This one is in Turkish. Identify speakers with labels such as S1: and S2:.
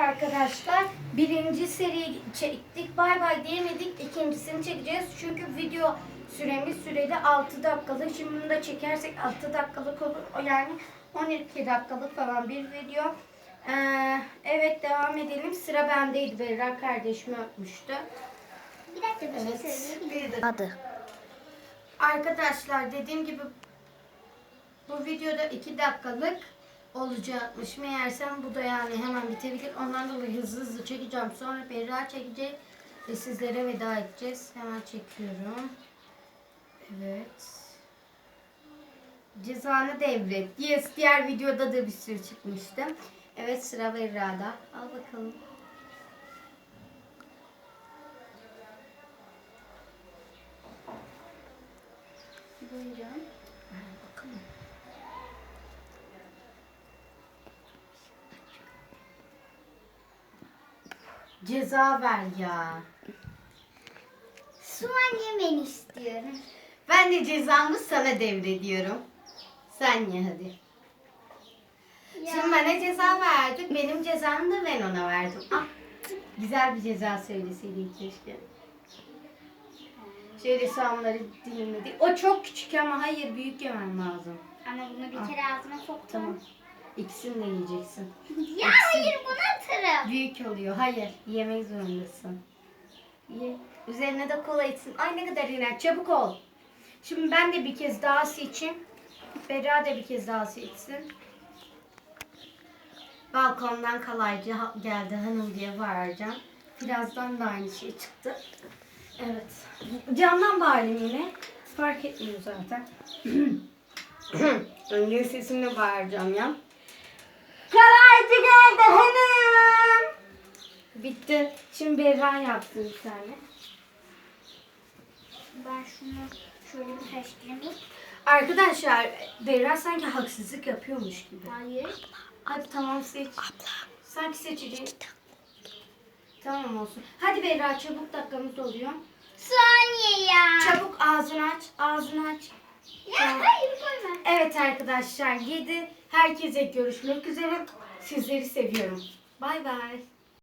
S1: Arkadaşlar birinci seriyi çektik. Bay bay diyemedik. İkincisini çekeceğiz. Çünkü video süremiz sürede 6 dakikalık. Şimdi bunu da çekersek 6 dakikalık olur. Yani 12 dakikalık falan bir video. Ee, evet devam edelim. Sıra bendeydi. Berra kardeşimi öpmüştü.
S2: Bir dakika bir
S1: Evet.
S2: şey söyleyebilir
S1: Bir de-
S3: Adı.
S1: Arkadaşlar dediğim gibi bu videoda 2 dakikalık olacakmış. Meğersem bu da yani hemen bitebilir. Ondan dolayı hızlı hızlı çekeceğim. Sonra Berra çekecek ve sizlere veda edeceğiz. Hemen çekiyorum. Evet. Cezanı devret. Yes, diğer videoda da bir sürü çıkmıştı. Evet sıra Berra'da. Al bakalım.
S2: Buyurun.
S1: Bakalım. Ceza ver ya.
S2: Soğan yemeni istiyorum.
S1: Ben de cezamı sana devrediyorum. Sen ye hadi. Şimdi bana ceza verdi. Benim cezamı da ben ona verdim. Ah, güzel bir ceza söyleseydin keşke. Şöyle soğanları dilimledik. O çok küçük ama hayır büyük yemem lazım.
S2: Ama bunu bir
S1: Ah.
S2: kere ağzıma soktum.
S1: Tamam. İkisini de yiyeceksin.
S2: Ya hayır atarım.
S1: Büyük oluyor. Hayır. Yemek zorundasın. Ye. Üzerine de kola içsin. Ay ne kadar iğrenç. Çabuk ol. Şimdi ben de bir kez daha seçeyim. Berra da bir kez daha seçsin. Balkondan kalaycı geldi hanım diye bağıracağım. Birazdan da aynı şey çıktı. Evet. Camdan bağırayım yine. Fark etmiyor zaten. Önce sesimle bağıracağım ya. Kalaycı geldi hanım. Bitti. Şimdi Berra yapsın bir tane.
S2: Ben şunu şöyle bir karıştırayım.
S1: Arkadaşlar Berra sanki haksızlık yapıyormuş gibi.
S2: Hayır.
S1: Ay tamam seç. Abla. Sanki seçeceğim. Tamam olsun. Hadi Berra çabuk dakikamız oluyor.
S2: Soğan ye ya.
S1: Çabuk ağzını aç. Ağzını aç.
S2: Ya hayır koyma.
S1: Evet arkadaşlar 7. Herkese görüşmek üzere. Sizleri seviyorum. Bay bay.